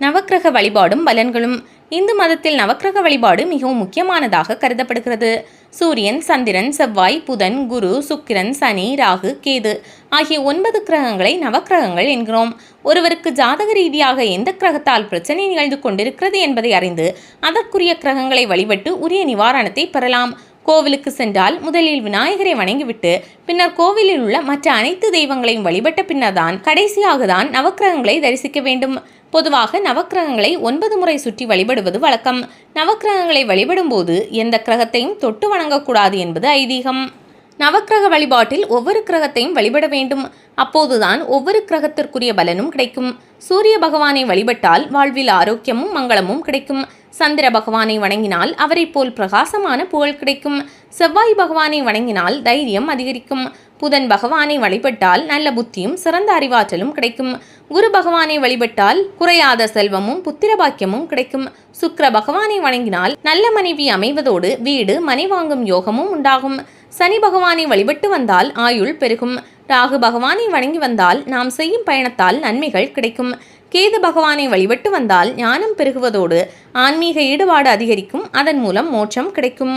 நவக்கிரக வழிபாடும் பலன்களும். இந்து மதத்தில் நவக்கிரக வழிபாடு மிகவும் முக்கியமானதாக கருதப்படுகிறது. சூரியன் சந்திரன் செவ்வாய் புதன் குரு சுக்கிரன் சனி ராகு கேது ஆகிய ஒன்பது கிரகங்களை நவக்கிரகங்கள் என்கிறோம். ஒருவருக்கு ஜாதக ரீதியாக எந்த கிரகத்தால் பிரச்சனை நிகழ்ந்து கொண்டிருக்கிறது என்பதை அறிந்து அதற்குரிய கிரகங்களை வழிபட்டு உரிய நிவாரணத்தை பெறலாம். கோவிலுக்கு சென்றால் முதலில் விநாயகரை வணங்கிவிட்டு பின்னர் கோவிலில் உள்ள மற்ற அனைத்து தெய்வங்களையும் வழிபட்ட பின்னர்தான் கடைசியாக தான் நவக்கிரகங்களை தரிசிக்க வேண்டும். பொதுவாக நவக்கிரகங்களை ஒன்பது முறை சுற்றி வழிபடுவது வழக்கம். நவக்கிரகங்களை வழிபடும் போது எந்த கிரகத்தையும் தொட்டு வணங்கக்கூடாது என்பது ஐதீகம். நவக்கிரக வழிபாட்டில் ஒவ்வொரு கிரகத்தையும் வழிபட வேண்டும். அப்போதுதான் ஒவ்வொரு கிரகத்திற்குரிய பலனும் கிடைக்கும். சூரிய பகவானை வழிபட்டால் வாழ்வில் ஆரோக்கியமும் மங்களமும் கிடைக்கும். சந்திர பகவானை வணங்கினால் அவரைப் போல் பிரகாசமான புகழ் கிடைக்கும். செவ்வாய் பகவானை வணங்கினால் தைரியம் அதிகரிக்கும். புதன் பகவானை வழிபட்டால் நல்ல புத்தியும் சிறந்த அறிவாற்றலும் கிடைக்கும். குரு பகவானை வழிபட்டால் குறையாத செல்வமும் புத்திர பாக்கியமும் கிடைக்கும். சுக்கர பகவானை வணங்கினால் நல்ல மனைவி அமைவதோடு வீடு மனை வாங்கும் யோகமும் உண்டாகும். சனி பகவானை வழிபட்டு வந்தால் ஆயுள் பெருகும். ராகு பகவானை வணங்கி வந்தால் நாம் செய்யும் பயணத்தால் நன்மைகள் கிடைக்கும். கேது பகவானை வழிபட்டு வந்தால் ஞானம் பெருகுவதோடு ஆன்மீக ஈடுபாடு அதிகரிக்கும். அதன் மூலம் மோட்சம் கிடைக்கும்.